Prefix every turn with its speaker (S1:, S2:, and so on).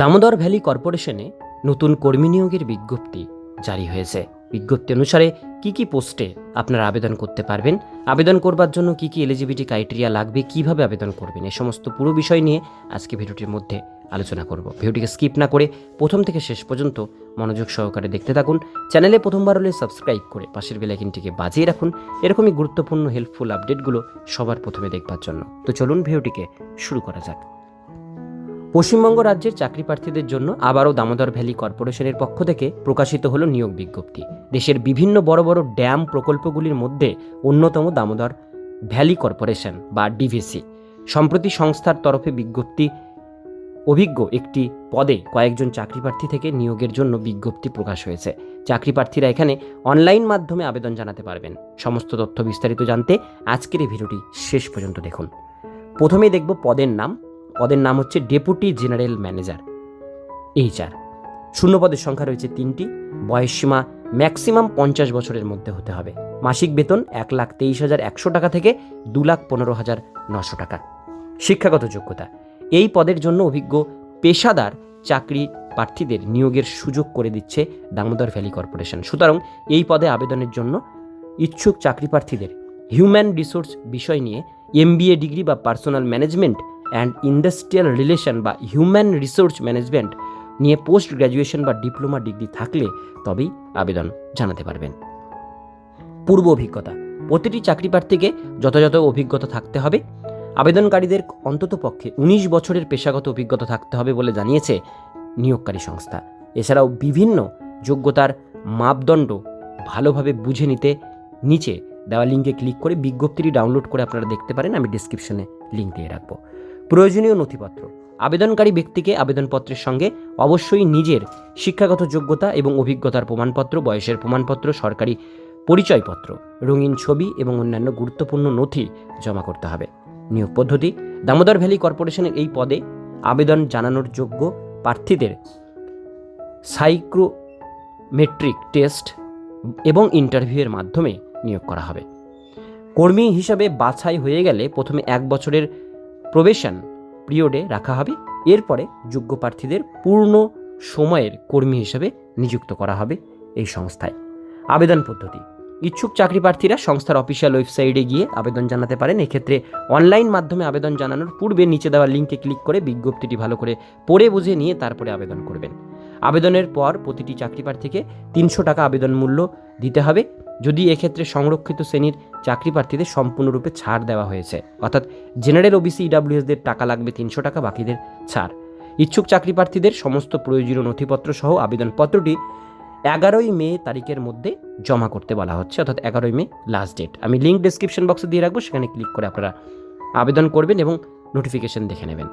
S1: Damodar valley কর্পোরেশনে নতুন কর্মী নিয়োগের বিজ্ঞপ্তি জারি হয়েছে। বিজ্ঞপ্তি অনুসারে কি কি পোস্টে আপনারা আবেদন করতে পারবেন, আবেদন করবার জন্য কি কি এলিজিবিলিটি ক্রাইটেরিয়া লাগবে, কীভাবে আবেদন করবেন, এ সমস্ত পুরো বিষয় নিয়ে আজকে ভিডিওটির মধ্যে আলোচনা করব। ভিডিওটিকে স্কিপ না করে প্রথম থেকে শেষ পর্যন্ত মনোযোগ সহকারে দেখতে থাকুন। চ্যানেলে প্রথমবার হলে সাবস্ক্রাইব করে পাশের বেলাইকিনটিকে বাজিয়ে রাখুন। এরকমই গুরুত্বপূর্ণ হেল্পফুল আপডেটগুলো সবার প্রথমে দেখবার জন্য। তো চলুন ভিডিওটিকে শুরু করা যাক। পশ্চিমবঙ্গ রাজ্যের চাকরি প্রার্থীদের জন্য আবারও দামোদর ভ্যালি কর্পোরেশনের পক্ষ থেকে প্রকাশিত হলো নিয়োগ বিজ্ঞপ্তি। দেশের বিভিন্ন বড় বড় ড্যাম প্রকল্পগুলির মধ্যে অন্যতম দামোদর ভ্যালি কর্পোরেশন বা ডিভিসি। সম্প্রতি সংস্থার তরফে বিজ্ঞপ্তি, অভিজ্ঞ একটি পদে কয়েকজন চাকরি প্রার্থী থেকে নিয়োগের জন্য বিজ্ঞপ্তি প্রকাশ হয়েছে। চাকরি প্রার্থীরা এখানে অনলাইন মাধ্যমে আবেদন জানাতে পারবেন। সমস্ত তথ্য বিস্তারিত জানতে আজকের এই ভিডিওটি শেষ পর্যন্ত দেখুন। প্রথমেই দেখব পদের নাম। পদের নাম হচ্ছে ডেপুটি জেনারেল ম্যানেজার এইচআর শূন্য পদের সংখ্যা রয়েছে তিনটি। বয়সসীমা ম্যাক্সিমাম পঞ্চাশ বছরের মধ্যে হতে হবে। মাসিক বেতন এক লাখ তেইশ হাজার একশো টাকা থেকে দু লাখ পনেরো হাজার নশো টাকা। শিক্ষাগত যোগ্যতা। এই পদের জন্য অভিজ্ঞ পেশাদার চাকরি প্রার্থীদের নিয়োগের সুযোগ করে দিচ্ছে দামোদর ভ্যালি কর্পোরেশন। সুতরাং এই পদে আবেদনের জন্য ইচ্ছুক চাকরি প্রার্থীদের হিউম্যান রিসোর্স বিষয় নিয়ে এমবিএ ডিগ্রি বা personal management and industrial relation বা হিউম্যান রিসোর্স ম্যানেজমেন্ট নিয়ে পোস্ট গ্র্যাজুয়েশন বা ডিপ্লোমা ডিগ্রি থাকলে তবেই আবেদন জানাতে পারবেন। পূর্ব অভিজ্ঞতা, প্রতিটি চাকরি প্রার্থীকে যথাযথ অভিজ্ঞতা থাকতে হবে। আবেদনকারীদের অন্ততপক্ষে উনিশ বছরের পেশাগত অভিজ্ঞতা থাকতে হবে বলে জানিয়েছে নিয়োগকারী সংস্থা। এছাড়াও বিভিন্ন যোগ্যতার মাপদণ্ড ভালোভাবে বুঝে নিতে নিচে দেওয়া লিঙ্কে ক্লিক করে বিজ্ঞপ্তিটি ডাউনলোড করে আপনারা দেখতে পারেন। আমি ডিসক্রিপশনে লিঙ্ক দিয়ে রাখব। প্রয়োজনীয় নথিপত্র। আবেদনকারী ব্যক্তিকে আবেদনপত্রের সঙ্গে অবশ্যই নিজের শিক্ষাগত যোগ্যতা এবং অভিজ্ঞতার প্রমাণপত্র, বয়সের প্রমাণপত্র, সরকারি পরিচয়পত্র, রঙিন ছবি এবং অন্যান্য গুরুত্বপূর্ণ নথি জমা করতে হবে। নিয়োগ পদ্ধতি, দামোদর ভ্যালি কর্পোরেশনের এই পদে আবেদন জানানোর যোগ্য প্রার্থীদের সাইক্রোমেট্রিক টেস্ট এবং ইন্টারভিউয়ের মাধ্যমে নিয়োগ করা হবে। কর্মী হিসাবে বাছাই হয়ে গেলে প্রথমে এক বছরের প্রবেশন পিরিয়ডে রাখা হবে। এরপরে যোগ্য প্রার্থীদের পূর্ণ সময়ের কর্মী হিসেবে নিযুক্ত করা হবে এই সংস্থায়। আবেদন পদ্ধতি। ইচ্ছুক চাকরি প্রার্থীরা সংস্থার অফিসিয়াল ওয়েবসাইটে গিয়ে আবেদন জানাতে পারেন। এক্ষেত্রে অনলাইন মাধ্যমে আবেদন জানানোর পূর্বে নিচে দেওয়া লিঙ্কে ক্লিক করে বিজ্ঞপ্তিটি ভালো করে পড়ে বুঝে নিয়ে তারপরে আবেদন করবেন। আবেদনের পর প্রতিটি চাকরি প্রার্থীকে তিনশো টাকা আবেদন মূল্য দিতে হবে। যদি এক্ষেত্রে সংরক্ষিত শ্রেণির চাকরি প্রার্থীদের সম্পূর্ণরূপে ছাড় দেওয়া হয়েছে, অর্থাৎ জেনারেল ওবিসি ইডাব্লিউএসদের টাকা লাগবে তিনশো টাকা, বাকিদের ছাড়। ইচ্ছুক চাকরি প্রার্থীদের সমস্ত প্রয়োজনীয় নথিপত্র সহ আবেদনপত্রটি এগারোই মে তারিখের মধ্যে জমা করতে বলা হচ্ছে, অর্থাৎ এগারোই মে লাস্ট ডেট আমি লিঙ্ক ডিসক্রিপশন বক্সে দিয়ে রাখব, সেখানে ক্লিক করে আপনারা আবেদন করবেন এবং নোটিফিকেশন দেখে নেবেন।